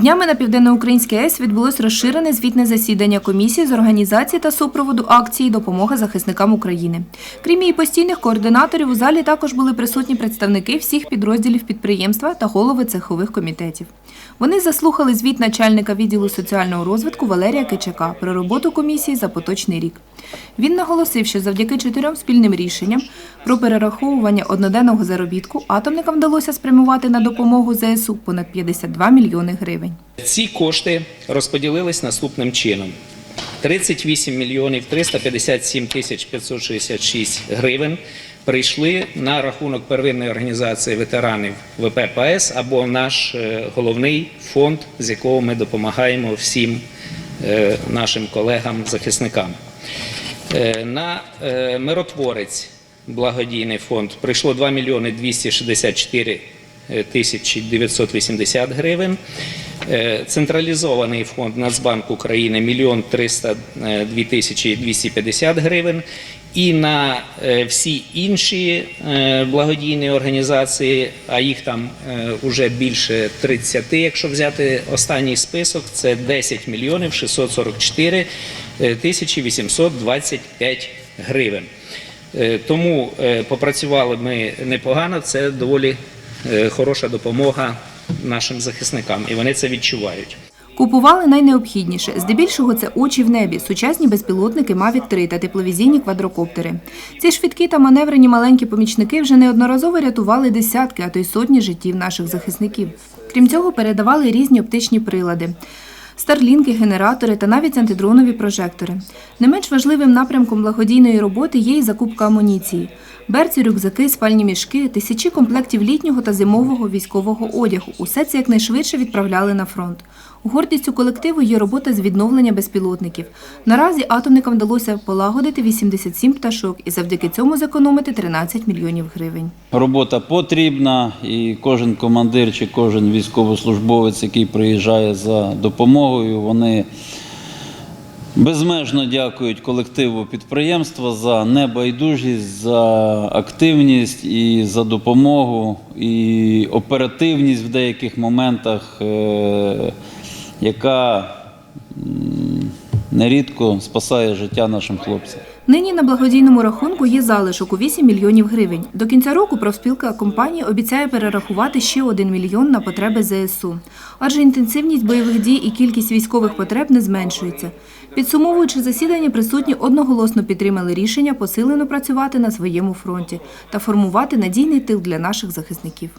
Днями на Південноукраїнській АЕС відбулось розширене звітне засідання комісії з організації та супроводу акції Допомога захисникам України. Крім її постійних координаторів, у залі також були присутні представники всіх підрозділів підприємства та голови цехових комітетів. Вони заслухали звіт начальника відділу соціального розвитку Валерія Кичака про роботу комісії за поточний рік. Він наголосив, що завдяки чотирьом спільним рішенням про перераховування одноденного заробітку атомникам вдалося спрямувати на допомогу ЗСУ понад 52 мільйони гривень. Ці кошти розподілились наступним чином. 38 мільйонів 357 тисяч 566 гривень прийшли на рахунок первинної організації ветеранів ВП ПАЕС або наш е, головний фонд, з якого ми допомагаємо всім е, нашим колегам-захисникам. Е, На миротворець благодійний фонд прийшло 2 мільйони 264 тисячі 980 гривень. Е, Централізований фонд Нацбанк України 1 302 тисячі 250 гривень. І на е, всі інші е, благодійні організації, а їх там вже більше 30, якщо взяти останній список, це 10 мільйонів 644 тисячі 825 гривень. Е, Тому е, попрацювали ми непогано. Це доволі е, хороша допомога нашим захисникам, і вони це відчувають. Купували найнеобхідніше. Здебільшого це очі в небі, сучасні безпілотники Mavic 3 та тепловізійні квадрокоптери. Ці швидкі та маневрені маленькі помічники вже неодноразово рятували десятки, а то й сотні життів наших захисників. Крім цього, передавали різні оптичні прилади. Старлінки, генератори та навіть антидронові прожектори. Не менш важливим напрямком благодійної роботи є і закупка амуніції. Берці, рюкзаки, спальні мішки, тисячі комплектів літнього та зимового військового одягу. Усе це якнайшвидше відправляли на фронт. Гордістю колективу є робота з відновлення безпілотників. Наразі атомникам вдалося полагодити 87 пташок і завдяки цьому зекономити 13 мільйонів гривень. Робота потрібна, і кожен командир чи кожен військовослужбовець, який приїжджає за допомогою, вони безмежно дякують колективу підприємства за небайдужість, за активність і за допомогу, і оперативність в деяких моментах, е, яка нерідко спасає життя нашим хлопцям. Нині на благодійному рахунку є залишок у 8 мільйонів гривень. До кінця року профспілка компанії обіцяє перерахувати ще 1 мільйон на потреби ЗСУ. Адже інтенсивність бойових дій і кількість військових потреб не зменшується. Підсумовуючи засідання, присутні одноголосно підтримали рішення посилено працювати на своєму фронті та формувати надійний тил для наших захисників.